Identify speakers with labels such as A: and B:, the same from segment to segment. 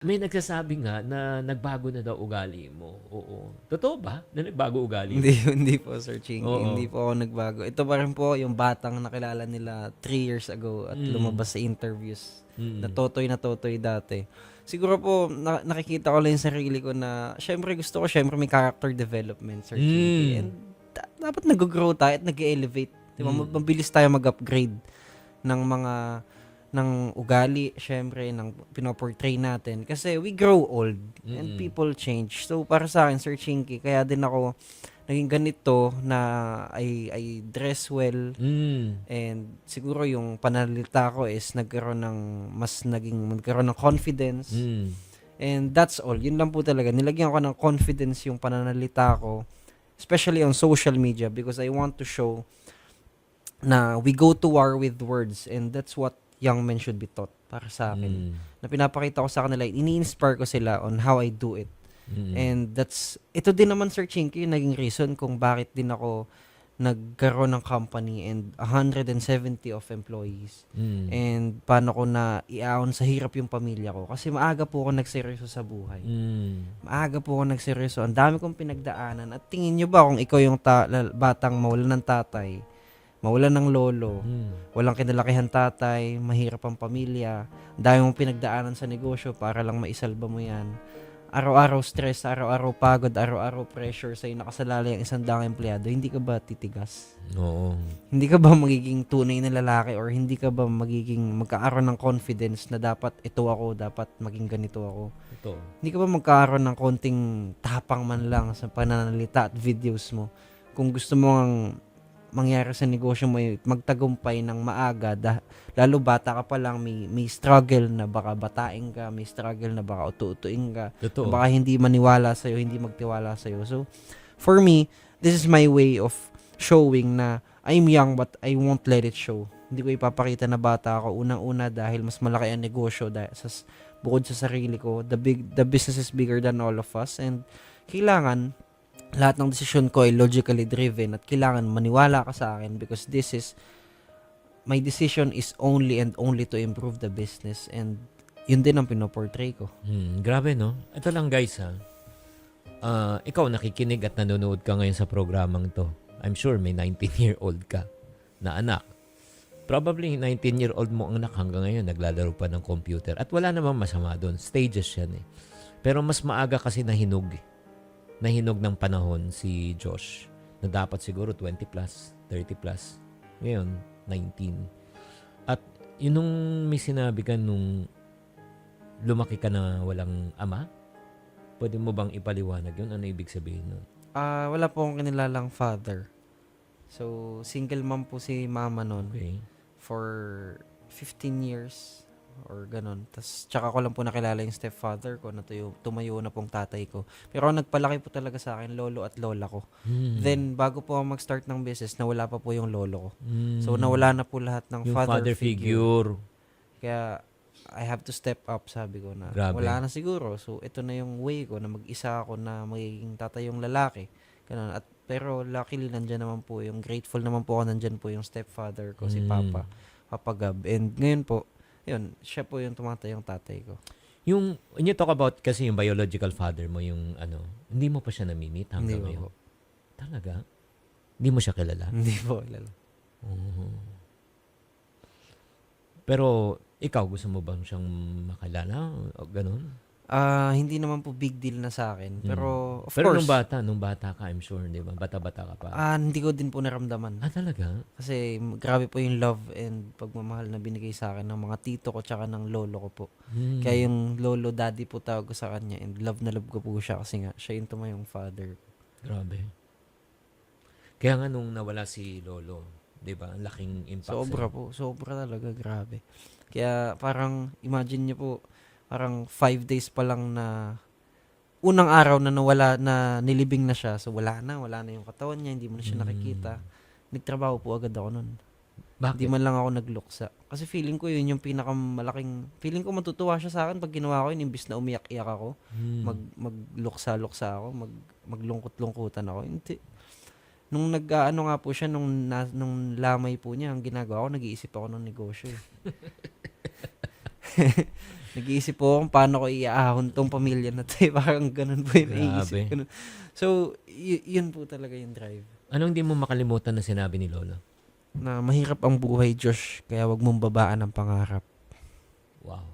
A: May nagsasabi nga na nagbago na daw ugali mo. Oo. Totoo ba na nagbago ugali mo?
B: Hindi, hindi po, Sir Chinky.
A: Oo.
B: Hindi po ako nagbago. Ito pa rin po yung batang nakilala nila three years ago at
A: Mm.
B: lumabas sa interviews.
A: Mm.
B: Na totoy na totoy dati. Siguro po, na- nakikita ko lang yung sarili ko na, syempre gusto ko, syempre may character development, Sir Chinky.
A: Mm.
B: And da- dapat nag-grow tayo at nag-elevate. Di ba?
A: Mm.
B: Mabilis tayo mag-upgrade ng mga ng ugali, syempre, ng pinoportray natin. Kasi we grow old and
A: Mm-mm.
B: people change. So, para sa akin, Sir Chinky, kaya din ako naging ganito na I, I dress well
A: Mm.
B: and siguro yung pananalita ko is nagkaroon ng mas naging nagkaroon ng confidence
A: Mm.
B: and that's all. Yun lang po talaga. Nilagyan ko ng confidence yung pananalita ko especially on social media because I want to show na we go to war with words and that's what young men should be taught para sa akin.
A: Mm.
B: Na pinapakita ko sa kanila, ini-inspire ko sila on how I do it.
A: Mm.
B: And that's, ito din naman Sir Chinky, yung naging reason kung bakit din ako nagkaroon ng company and 170 of employees.
A: Mm.
B: And paano ko na iaon sa hirap yung pamilya ko. Kasi maaga po ako nagseryoso sa buhay.
A: Mm.
B: Maaga po ako nagseryoso. Ang dami kong pinagdaanan. At tingin nyo ba kung ikaw yung ta- batang mawalan ng tatay, mawalan ng lolo,
A: Mm.
B: walang kinalakihan tatay, mahirap ang pamilya, dami mong pinagdaanan sa negosyo para lang maisalba mo yan. Araw-araw stress, araw-araw pagod, araw-araw pressure sa'yo nakasalalay ang isang daang empleyado, hindi ka ba titigas?
A: Oo.
B: Hindi ka ba magiging tunay na lalaki or hindi ka ba magiging magkaaroon ng confidence na dapat ito ako, dapat maging ganito ako?
A: Ito.
B: Hindi ka ba magkakaroon ng konting tapang man lang sa pananalita at videos mo? Kung gusto mo ang mangyari sa negosyo mo, ay magtagumpay ng maaga, dah- lalo bata ka pa lang, may, may struggle na baka batain ka, may struggle na baka utu-utuin ka,
A: Totoo.
B: baka hindi maniwala sa'yo, hindi magtiwala sa'yo. So, for me, this is my way of showing na I'm young but I won't let it show. Hindi ko ipapakita na bata ako unang-una dahil mas malaki ang negosyo dahil sa bukod sa sarili ko. The big the business is bigger than all of us and kailangan lahat ng desisyon ko ay logically driven at kailangan maniwala ka sa akin because this is my decision is only and only to improve the business and yun din ang pinoportray ko.
A: Hmm, grabe no? Ito lang guys ha. Ah, ikaw nakikinig at nanonood ka ngayon sa programang to. I'm sure may 19-year-old ka na anak. Probably 19-year-old mo ang anak hanggang ngayon naglalaro pa ng computer. At wala namang masama doon. Stages yan eh. Pero mas maaga kasi nahinog. eh. Nahinog ng panahon si Josh na dapat siguro 20 plus, 30 plus. Ngayon, 19. At yun nung may sinabi ka nung lumaki ka na walang ama? Pwede mo bang ipaliwanag yun? Ano ibig sabihin nun?
B: Ah, wala po akong kinilalang father. So, single mom po si mama noon
A: Okay.
B: for 15 years or ganun. Tapos, tsaka ko lang po nakilala yung stepfather ko na tuyo, tumayo na pong tatay ko. Pero ang nagpalaki po talaga sa akin, lolo at lola ko.
A: Hmm.
B: Then, bago po ako mag-start ng business, nawala pa po yung lolo ko.
A: Hmm.
B: So, nawala na po lahat ng
A: yung
B: father, figure.
A: figure.
B: Kaya, I have to step up, sabi ko na.
A: Grabe.
B: Wala na siguro. So, ito na yung way ko na mag-isa ako na magiging tatay yung lalaki. Ganun. At, pero luckily, nandyan naman po yung grateful naman po ako, nandyan po yung stepfather ko, si
A: Mm.
B: Papa, Papa Gab. And ngayon po, yun, siya po yung tumatay yung tatay ko.
A: Yung, when you talk about kasi yung biological father mo, yung ano, hindi mo pa siya namimit hanggang
B: Hindi
A: ngayon.
B: po.
A: Talaga? Hindi mo siya kilala?
B: Hindi po, lalo.
A: Oo. Pero, ikaw, gusto mo bang siyang makilala? O ganun?
B: Ah, hindi naman po big deal na sa akin. Pero, of
A: Mm. Pero
B: course,
A: nung bata, nung bata ka, I'm sure, di ba? Bata-bata ka pa.
B: ah, hindi ko din po naramdaman.
A: ah, talaga?
B: Kasi m- grabe po yung love and pagmamahal na binigay sa akin ng mga tito ko tsaka ng lolo ko po.
A: Hmm.
B: Kaya yung lolo daddy po tawag ko sa kanya and love na love ko po siya kasi nga siya yung tumayong father.
A: Grabe. Kaya nga nung nawala si Lolo, 'di ba? Ang laking impact.
B: Sobra
A: sa'yo.
B: po, sobra talaga, grabe. Kaya parang imagine niyo po, parang five days pa lang na unang araw na nawala na nilibing na siya. So wala na, wala na yung katawan niya, hindi mo na siya
A: Mm.
B: nakikita. Nagtrabaho po agad ako nun.
A: Bakit?
B: Hindi man lang ako nagluksa. Kasi feeling ko yun yung pinakamalaking, feeling ko matutuwa siya sa akin pag ginawa ko yun, imbis na umiyak-iyak ako.
A: Hmm.
B: mag magluksa-luksa ako, mag maglungkot-lungkutan ako. Hindi. Nung nag-ano nga po siya nung na, nung lamay po niya, ang ginagawa ko, nag-iisip ako ng negosyo. Nag-iisip po kung paano ko iaahon tong pamilya na to. eh. Parang ganun po yung naiisip
A: Grabe.
B: ko. nun. So, y- yun po talaga yung drive.
A: Anong hindi mo makalimutan na sinabi ni Lolo?
B: Na mahirap ang buhay, Josh, kaya wag mong babaan ang pangarap.
A: Wow.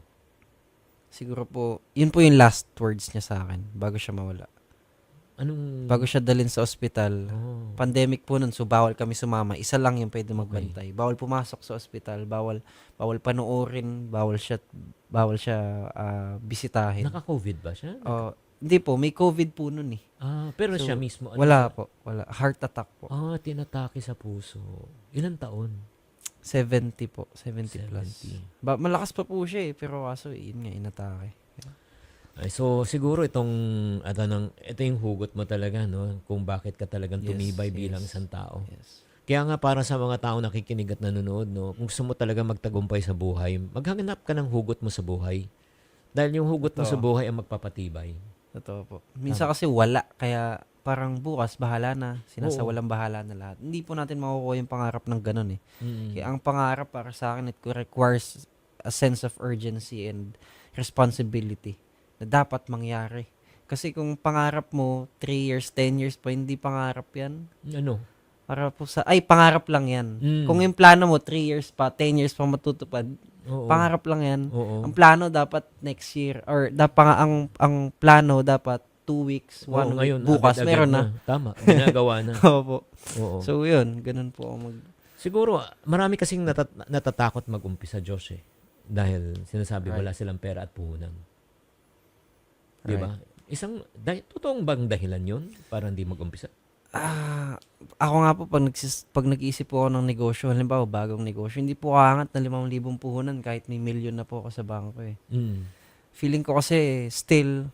B: Siguro po, yun po yung last words niya sa akin bago siya mawala.
A: Anong...
B: Bago siya dalhin sa ospital,
A: Oh.
B: pandemic po nun, so bawal kami sumama. Isa lang yung pwede magbantay. Bawal pumasok sa ospital, bawal bawal panoorin, bawal siya bawal siya ah, bisitahin.
A: Naka-COVID ba siya?
B: Oh, hindi po, may COVID po nun eh.
A: Ah, pero
B: So,
A: siya mismo. ano
B: Wala
A: siya?
B: po, wala. Heart attack po.
A: Ah, tinatake sa puso. Ilan taon?
B: 70 po, 70, plus.
A: 70.
B: Ba, malakas pa po siya eh, pero kaso yun nga, inatake.
A: Ay, so siguro itong ano nang ito yung hugot mo talaga no kung bakit ka talagang
B: Yes,
A: tumibay
B: yes.
A: bilang isang tao.
B: Yes.
A: Kaya nga para sa mga tao nakikinig at nanonood no, kung gusto mo talaga magtagumpay sa buhay, maghanap ka ng hugot mo sa buhay. Dahil yung hugot mo
B: Totoo.
A: sa buhay ang magpapatibay.
B: Totoo po. Minsan kasi wala, kaya parang bukas, bahala na. Sinasawalang bahala na lahat. Hindi po natin makukuha yung pangarap ng ganun eh.
A: Mm.
B: Kaya ang pangarap para sa akin, it requires a sense of urgency and responsibility na dapat mangyari. Kasi kung pangarap mo, 3 years, 10 years pa, hindi pangarap yan.
A: Ano?
B: Para po sa, ay, pangarap lang yan.
A: Mm.
B: Kung yung plano mo, 3 years pa, 10 years pa matutupad,
A: Oo.
B: pangarap lang yan.
A: Oo.
B: Ang plano dapat next year, or dapat ang, ang plano dapat 2 weeks, 1
A: Oo,
B: week,
A: ngayon,
B: bukas,
A: agad-agad
B: meron na.
A: Tama, ginagawa na.
B: Opo.
A: Oo.
B: So, yun, ganun po ako mag,
A: Siguro, marami kasing natat- natatakot mag-umpisa, Josh eh. Dahil sinasabi
B: Right.
A: wala silang pera at puhunan. Di ba? Isang, dahil, totoong bang dahilan yun para hindi mag-umpisa?
B: Ah, ako nga po pag nagsis, pag nag-iisip po ako ng negosyo, halimbawa bagong negosyo, hindi po kaangat na 5,000 puhunan kahit may milyon na po ako sa bangko eh.
A: Mm.
B: Feeling ko kasi still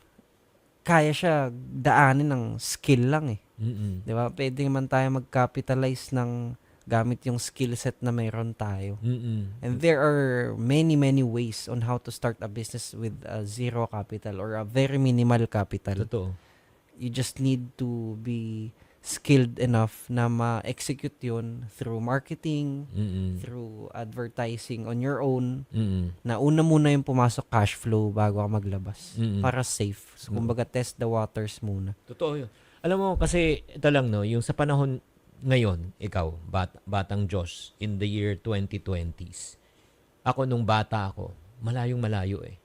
B: kaya siya daanin ng skill lang eh.
A: Mm-mm.
B: 'Di ba? Pwede man tayo mag-capitalize ng gamit yung skill set na mayroon tayo.
A: Mm-mm.
B: And there are many many ways on how to start a business with a zero capital or a very minimal capital.
A: Totoo.
B: you just need to be skilled enough na ma-execute yun through marketing,
A: Mm-mm.
B: through advertising on your own,
A: Mm-mm.
B: na una muna yung pumasok cash flow bago ka maglabas.
A: Mm-mm.
B: Para safe. So, kumbaga, test the waters muna.
A: Totoo yun. Alam mo, kasi ito lang, no, yung sa panahon ngayon, ikaw, bat, batang Josh, in the year 2020s, ako nung bata ako, malayong malayo eh.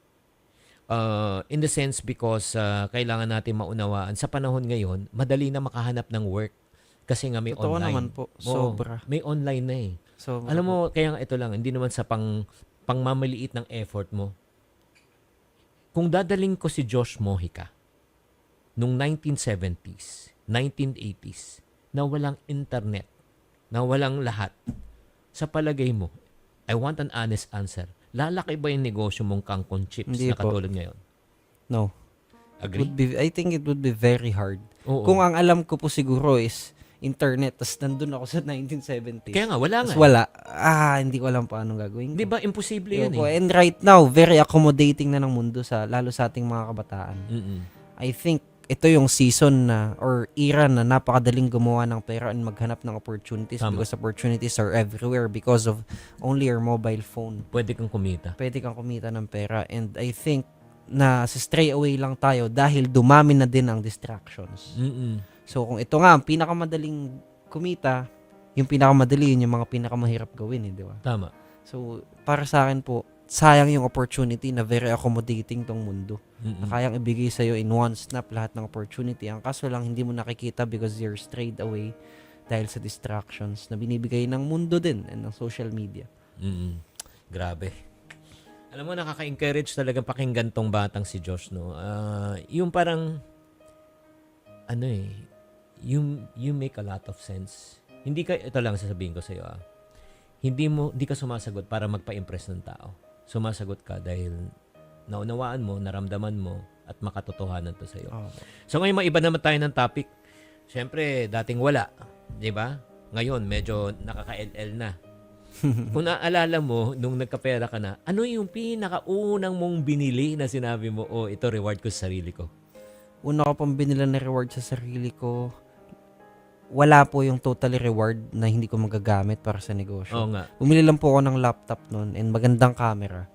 A: Uh, in the sense because uh, kailangan natin maunawaan, sa panahon ngayon, madali na makahanap ng work kasi nga may
B: Totoo
A: online.
B: naman po.
A: Oo,
B: Sobra.
A: may online na eh.
B: Sobra
A: Alam
B: po.
A: mo, kaya nga ito lang, hindi naman sa pang pangmamaliit ng effort mo. Kung dadaling ko si Josh Mojica nung 1970s, 1980s, na walang internet, na walang lahat, sa palagay mo, I want an honest answer. Lalaki ba yung negosyo mong kangkong chips
B: Hindi
A: na
B: po.
A: katulad ngayon?
B: No.
A: Agree?
B: Would be, I think it would be very hard.
A: Oo.
B: Kung ang alam ko po siguro is internet, tas nandun ako sa 1970s.
A: Kaya nga, wala nga.
B: Tas wala. Ah, hindi ko alam paano gagawin.
A: Di
B: ko.
A: ba, imposible
B: Opo,
A: eh.
B: And right now, very accommodating na ng mundo sa lalo sa ating mga kabataan.
A: Mm-mm.
B: I think ito yung season na or era na napakadaling gumawa ng pera and maghanap ng opportunities
A: Tama.
B: because opportunities are everywhere because of only your mobile phone.
A: Pwede kang kumita.
B: Pwede kang kumita ng pera and I think na si stray away lang tayo dahil dumami na din ang distractions.
A: Mm-mm.
B: So kung ito nga ang pinakamadaling kumita, yung pinakamadali yun yung mga pinakamahirap gawin eh, di ba?
A: Tama.
B: So para sa akin po, sayang yung opportunity na very accommodating tong mundo.
A: Mm-mm.
B: Na kayang ibigay sa'yo in one snap lahat ng opportunity. Ang kaso lang hindi mo nakikita because you're strayed away dahil sa distractions na binibigay ng mundo din and ng social media.
A: Mm. Grabe. Alam mo, nakaka-encourage talaga pakinggan tong batang si Josh, no? Ah, yung parang, ano eh, you, you make a lot of sense. Hindi ka, ito lang sasabihin ko sa'yo, ah. Hindi mo, hindi ka sumasagot para magpa-impress ng tao. Sumasagot ka dahil naunawaan mo, naramdaman mo, at makatotohanan to sa'yo. So ngayon, maiba naman tayo ng topic. Siyempre, dating wala. Di ba? Ngayon, medyo nakaka-LL na. Kung naaalala mo, nung nagkapera ka na, ano yung pinakaunang mong binili na sinabi mo, oh, ito reward ko sa sarili ko?
B: Una ko pang binila na reward sa sarili ko, wala po yung totally reward na hindi ko magagamit para sa negosyo.
A: Oo nga.
B: Bumili lang po ako ng laptop noon and magandang camera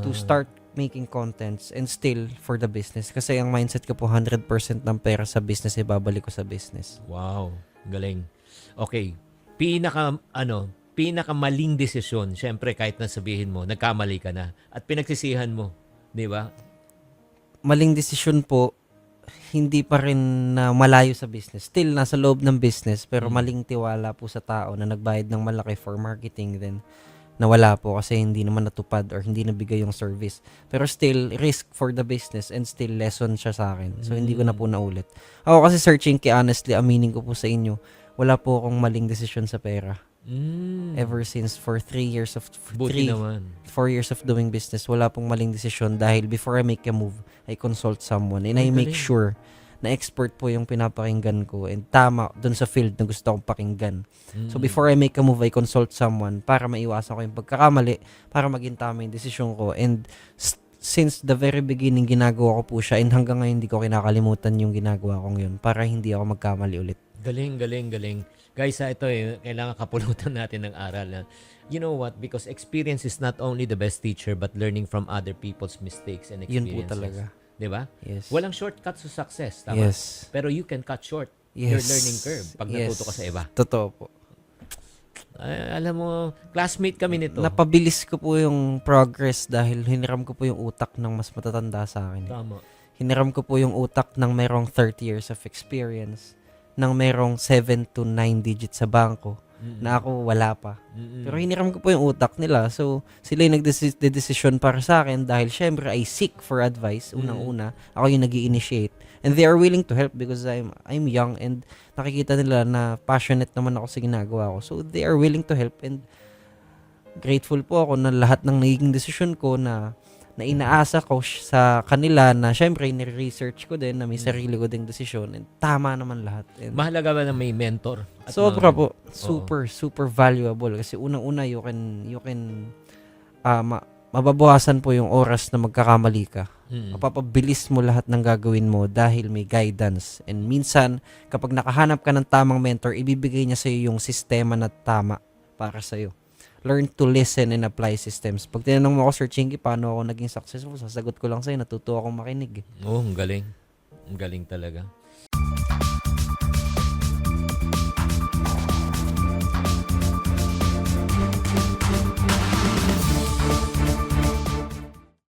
B: to
A: Ah,
B: start making contents and still for the business. Kasi ang mindset ko po 100% ng pera sa business ay babalik ko sa business.
A: Wow, galing. Okay, pinaka ano, pinaka maling desisyon, syempre kahit na sabihin mo, nagkamali ka na at pinagsisihan mo, 'di ba?
B: Maling desisyon po, hindi pa rin na malayo sa business. Still, nasa loob ng business, pero
A: Mm.
B: maling tiwala po sa tao na nagbayad ng malaki for marketing, then nawala po kasi hindi naman natupad or hindi nabigay yung service. Pero still, risk for the business and still lesson siya sa akin. So, hindi ko na po naulit. Ako kasi searching kay honestly, aminin ko po sa inyo, wala po akong maling desisyon sa pera.
A: Mm.
B: Ever since for three years of, for
A: Buti
B: three,
A: naman.
B: four years of doing business, wala pong maling desisyon dahil before I make a move, I consult someone and
A: Ay,
B: I make
A: galing.
B: sure na expert po yung pinapakinggan ko and tama dun sa field na gusto kong pakinggan. So
A: Mm.
B: before I make a move, I consult someone para maiwasan ko yung pagkakamali, para maging tama yung desisyon ko. And since the very beginning, ginagawa ko po siya and hanggang ngayon hindi ko kinakalimutan yung ginagawa kong yun para hindi ako magkamali ulit.
A: Galing, galing, galing. Guys, ah, ito eh, kailangan kapulutan natin ng aral na, you know what, because experience is not only the best teacher but learning from other people's mistakes and
B: Yun
A: experiences.
B: po talaga.
A: 'Di ba?
B: Yes.
A: Walang shortcut sa success, tama?
B: Yes.
A: Pero you can cut short
B: Yes.
A: your learning curve pag natuto ka sa iba.
B: Totoo po.
A: Ay, alam mo, classmate kami nito.
B: Napabilis ko po yung progress dahil hiniram ko po yung utak ng mas matatanda sa akin.
A: Tama.
B: Hiniram ko po yung utak ng merong 30 years of experience, ng merong 7 to 9 digits sa bangko,
A: Mm-mm.
B: na ako wala pa.
A: Mm-mm.
B: Pero hiniram ko po yung utak nila. So, sila yung nagdesisyon para sa akin dahil syempre I seek for advice. Unang-una, ako yung nag initiate And they are willing to help because I'm I'm young and nakikita nila na passionate naman ako sa ginagawa ko. So, they are willing to help and grateful po ako na lahat ng naging desisyon ko na na inaasa ko sa kanila na syempre ni-research ko din na may
A: Mm.
B: sarili ko ding desisyon and tama naman lahat. And
A: Mahalaga ba na may mentor? At
B: Sobra
A: mga-
B: po. Super, super valuable. Kasi unang-una, you can, you can, ah, ma- mababawasan po yung oras na magkakamali ka.
A: Mm.
B: Mapapabilis mo lahat ng gagawin mo dahil may guidance. And minsan, kapag nakahanap ka ng tamang mentor, ibibigay niya sa'yo yung sistema na tama para sa'yo. Learn to listen and apply systems. Pag tinanong mo ako, Sir Chingy, paano ako naging successful? Sasagot ko lang sa'yo, natuto akong makinig. eh.
A: Oh, ang galing. Ang galing talaga.